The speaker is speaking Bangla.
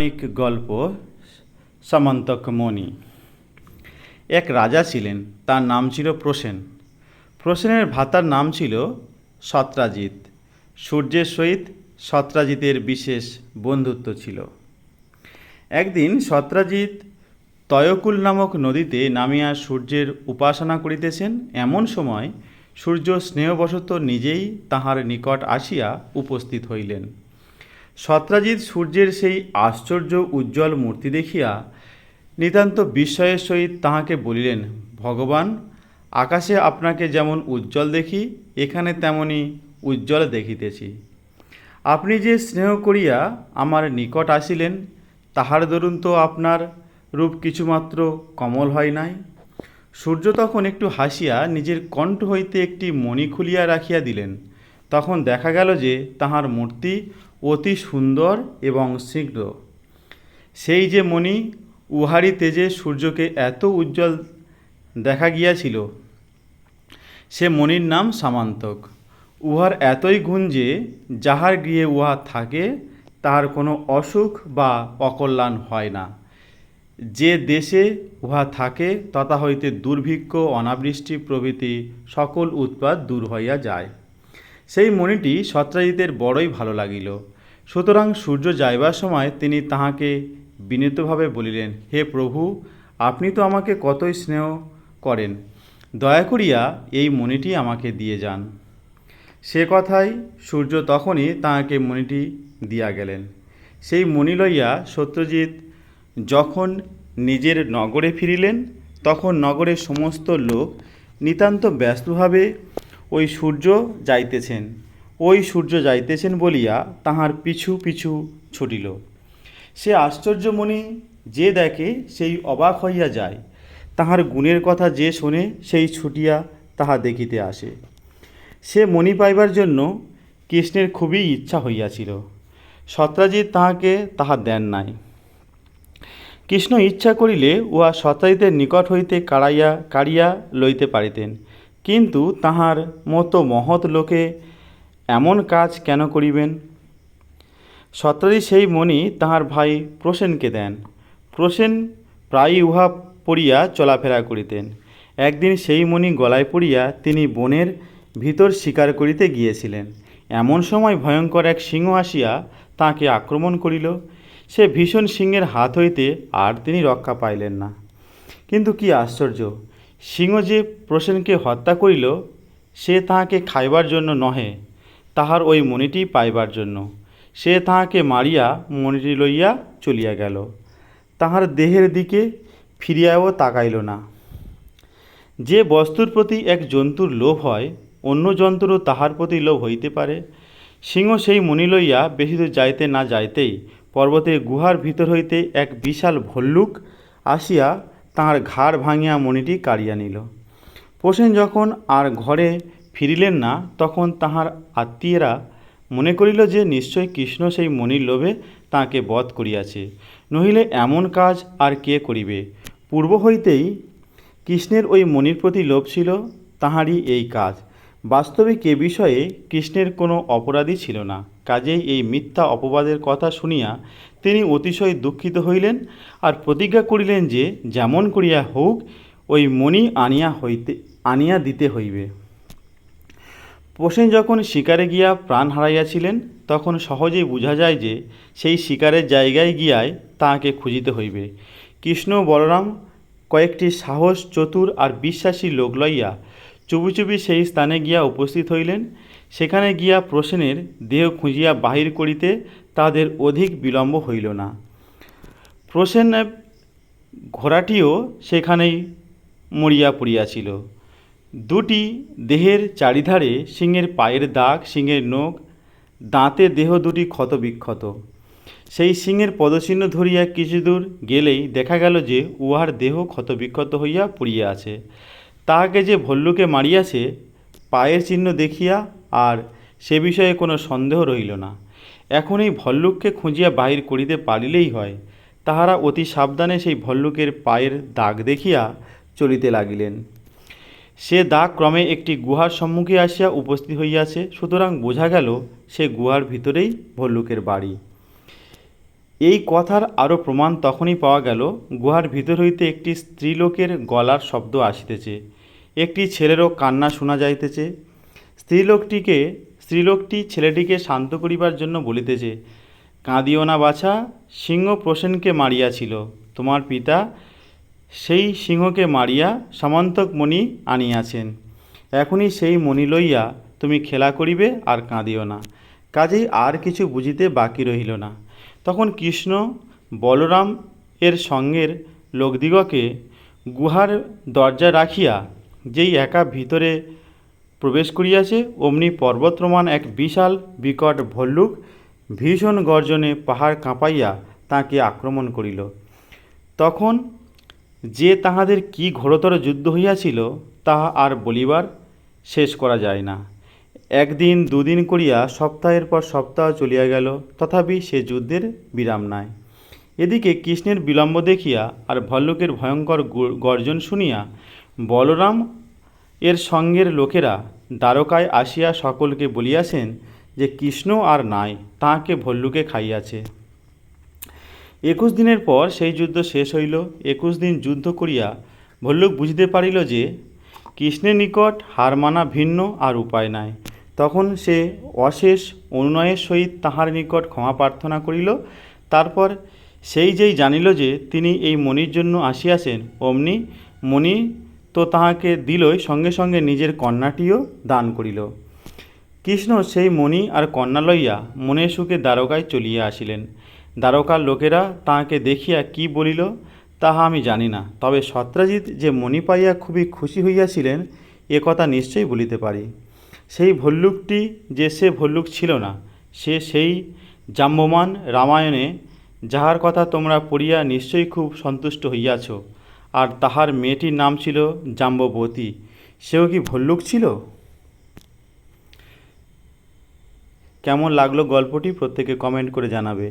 পৌরাণিক গল্প সামন্তক মণি। এক রাজা ছিলেন, তার নাম ছিল প্রসেন। প্রসেনের ভাতার নাম ছিল সত্রাজিৎ। সূর্যের সহিত সত্রাজিতের বিশেষ বন্ধুত্ব ছিল। একদিন সত্রাজিৎ তয়কুল নামক নদীতে নামিয়া সূর্যের উপাসনা করিতেছেন, এমন সময় সূর্য স্নেহবশত নিজেই তাহার নিকট আসিয়া উপস্থিত হইলেন। সত্রাজিৎ সূর্যের সেই আশ্চর্য উজ্জ্বল মূর্তি দেখিয়া নিতান্ত বিস্ময়ের সহিত তাহাকে বলিলেন, ভগবান, আকাশে আপনাকে যেমন উজ্জ্বল দেখি, এখানে তেমনি উজ্জ্বল দেখিতেছি। আপনি যে স্নেহ করিয়া আমার নিকট আসিলেন, তাহার দরুন তো আপনার রূপ কিছুমাত্র কমল হয় নাই। সূর্য তখন একটু হাসিয়া নিজের কণ্ঠ হইতে একটি মণি খুলিয়া রাখিয়া দিলেন। তখন দেখা গেল যে তাহার মূর্তি অতি সুন্দর এবং শীঘ্র সেই যে মণি উহারি তেজে সূর্যকে এত উজ্জ্বল দেখা গিয়াছিল। সে মণির নাম সামান্তক। উহার এতই গুণ যে যাহার গৃহে উহা থাকে, তাহার কোনো অসুখ বা অকল্যাণ হয় না। যে দেশে উহা থাকে তথা হইতে দুর্ভিক্ষ, অনাবৃষ্টি প্রভৃতি সকল উৎপাত দূর হইয়া যায়। সেই মণিটি সত্রাজিতের বড়ই ভালো লাগিল। সুতরাং সূর্য যাইবার সময় তিনি তাহাকে বিনীতভাবে বলিলেন, হে প্রভু, আপনি তো আমাকে কতই স্নেহ করেন। দয়া করিয়া এই মণিটি আমাকে দিয়ে যান। সে কথাই সূর্য তখনই তাহাকে মণিটি দিয়া গেলেন। সেই মণি লইয়া সত্যজিৎ যখন নিজের নগরে ফিরিলেন, তখন নগরের সমস্ত লোক নিতান্ত ব্যস্তভাবে ওই সূর্য যাইতেছেন। ওই সূর্য যাইতেছেন বলিয়া তাহার পিছু পিছু ছুটিল। সে আশ্চর্যমণি যে দেখে সেই অবাক হইয়া যায়। তাহার গুণের কথা যে শোনে সেই ছুটিয়া তাহা দেখিতে আসে। সে মণি পাইবার জন্য কৃষ্ণের খুবই ইচ্ছা হইয়াছিল। সত্রাজিৎ তাহাকে তাহা দেন নাই। কৃষ্ণ ইচ্ছা করিলে উহা সত্রাজিতের নিকট হইতে কাড়াইয়া, কাড়িয়া লইতে পারিতেন। কিন্তু তাহার মতো মহৎ লোকে এমন কাজ কেন করিবেন? সত্রাজিৎ সেই মণি তাহার ভাই প্রসেনকে দেন। প্রসেন প্রায়ই উহা পড়িয়া চলাফেরা করিতেন। একদিন সেই মণি গলায় পড়িয়া তিনি বনের ভিতর শিকার করিতে গিয়েছিলেন। এমন সময় ভয়ঙ্কর এক সিংহ আসিয়া তাঁকে আক্রমণ করিল। সে ভীষণ সিংহের হাত হইতে আর তিনি রক্ষা পাইলেন না। কিন্তু কি আশ্চর্য! সিংহ যে প্রসেনকে হত্যা করিল, সে তাহাকে খাইবার জন্য নহে, তাহার ওই মণিটি পাইবার জন্য। সে তাহাকে মারিয়া মণিটি লইয়া চলিয়া গেল। তাহার দেহের দিকে ফিরিয়াও তাকাইল না। যে বস্তুর প্রতি এক জন্তুর লোভ হয়, অন্য জন্তুরও তাহার প্রতি লোভ হইতে পারে। সিংহ সেই মণি লইয়া বেশি দূর যাইতে না যাইতেই পর্বতের গুহার ভিতর হইতে এক বিশাল ভল্লুক আসিয়া তাহার ঘাড় ভাঙিয়া মণিটি কাড়িয়া নিল। প্রসেন যখন আর ঘরে ফিরিলেন না, তখন তাহার আত্মীয়রা মনে করিল যে, নিশ্চয় কৃষ্ণ সেই মণির লোভে তাঁকে বধ করিয়াছে। নহিলে এমন কাজ আর কে করিবে? পূর্ব হইতেই কৃষ্ণের ওই মণির প্রতি লোভ ছিল, তাহারই এই কাজ। বাস্তবিক এ বিষয়ে কৃষ্ণের কোনো অপরাধী ছিল না। কাজেই এই মিথ্যা অপবাদের কথা শুনিয়া তিনি অতিশয় দুঃখিত হইলেন আর প্রতিজ্ঞা করিলেন যে যেমন করিয়া হোক, ওই মণি আনিয়া হইতে, আনিয়া দিতে হইবে। প্রসেন যখন শিকারে গিয়া প্রাণ হারাইয়াছিলেন, তখন সহজেই বোঝা যায় যে সেই শিকারের জায়গায় গিয়ায় তাহাকে খুঁজিতে হইবে। কৃষ্ণ বলরাম কয়েকটি সাহস, চতুর আর বিশ্বাসী লোক লইয়া চুপি চুপি সেই স্থানে গিয়া উপস্থিত হইলেন। সেখানে গিয়া প্রসেনের দেহ খুঁজিয়া বাহির করিতে তাদের অধিক বিলম্ব হইল না। প্রসেন ঘোড়াটিও সেখানেই মরিয়া পড়িয়াছিল দুটি দেহের চারিধারে সিংহের পায়ের দাগ, সিংহের নখ, দাঁতে দেহ দুটি ক্ষত বিক্ষত। সেই সিংহের পদচিহ্ন ধরিয়া কিছু দূর গেলেই দেখা গেল যে উহার দেহ ক্ষতবিক্ষত হইয়া পড়িয়া আছে। তাহাকে যে ভল্লুকে মারিয়াছে, পায়ের চিহ্ন দেখিয়া আর সে বিষয়ে কোনো সন্দেহ রহিল না। এখন এই ভল্লুককে খুঁজিয়া বাহির করিতে পারিলেই হয়, তাহারা অতি সাবধানে সেই ভল্লুকের পায়ের দাগ দেখিয়া চলিতে লাগিলেন। সে দাগ ক্রমে একটি গুহার সম্মুখে আসিয়া উপস্থিত হইয়াছে, সুতরাং বোঝা গেল সে গুহার ভিতরেই ভল্লুকের বাড়ি। এই কথার আরও প্রমাণ তখনই পাওয়া গেল, গুহার ভিতর হইতে একটি স্ত্রীলোকের গলার শব্দ আসিতেছে। একটি ছেলেরও কান্না শোনা যাইতেছে। স্ত্রীলোকটিকে, স্ত্রীলোকটি ছেলেটিকে শান্ত করিবার জন্য বলিতেছে, কাঁদিও না বাছা, সিংহ প্রসেনকে মারিয়াছিল তোমার পিতা সেই সিংহকে মারিয়া সামন্তক মণি আনিয়াছেন। এখনই সেই মণি লইয়া তুমি খেলা করিবে আর কাঁদিও না। কাজেই আর কিছু বুঝিতে বাকি রহিল না। তখন কৃষ্ণ বলরাম এর সঙ্গের লোকদিগকে গুহার দরজা রাখিয়া যেই একা ভিতরে প্রবেশ করিয়াছে, অমনি পর্বতপ্রমাণ এক বিশাল বিকট ভল্লুক ভীষণ গর্জনে পাহাড় কাঁপাইয়া তাকে আক্রমণ করিল। তখন যে তাহাদের কি ঘোরতর যুদ্ধ হইয়াছিল, তাহা আর বলিবার শেষ করা যায় না। একদিন দুদিন করিয়া সপ্তাহের পর সপ্তাহ চলিয়া গেল, তথাপি সে যুদ্ধের বিরাম নাই। এদিকে কৃষ্ণের বিলম্ব দেখিয়া আর ভল্লুকের ভয়ঙ্কর গর্জন শুনিয়া বলরাম এর সঙ্গের লোকেরা দ্বারকায় আসিয়া সকলকে বলিয়াছেন যে কৃষ্ণ আর নাই, তাহাকে ভল্লুকে খাইয়াছে। একুশ দিনের পর সেই যুদ্ধ শেষ হইল। একুশ দিন যুদ্ধ করিয়া ভল্লুক বুঝিতে পারিল যে কৃষ্ণের নিকট হার মানা ভিন্ন আর উপায় নাই। তখন সে অশেষ অনুনয়ের সহিত তাহার নিকট ক্ষমা প্রার্থনা করিল। তারপর সেই যেই জানিল যে তিনি এই মণির জন্য আসিয়াছেন, অমনি মণি তো তাহাকে দিলই সঙ্গে সঙ্গে নিজের কন্যাটিও দান করিল। কৃষ্ণ সেই মণি আর কন্যা লইয়া মনের সুখে দ্বারকায় চলিয়া আসিলেন। দ্বারকার লোকেরা তাহাকে দেখিয়া কি বলিল তাহা আমি জানি না, তবে সত্রাজিৎ যে মণি পাইয়া খুবই খুশি হইয়াছিলেন, এ কথা নিশ্চয়ই বলিতে পারি। সেই ভল্লুকটি যে সে ভল্লুক ছিল না, সে সেই জাম্যমান রামায়ণে, যাহার কথা তোমরা পড়িয়া নিশ্চয়ই খুব সন্তুষ্ট হইয়াছ, আর তাহার মেয়েটির নাম ছিল জাম্ববতী সেও কি ভল্লুক ছিল? কেমন লাগল গল্পটি, প্রত্যেকে কমেন্ট করে জানাবে।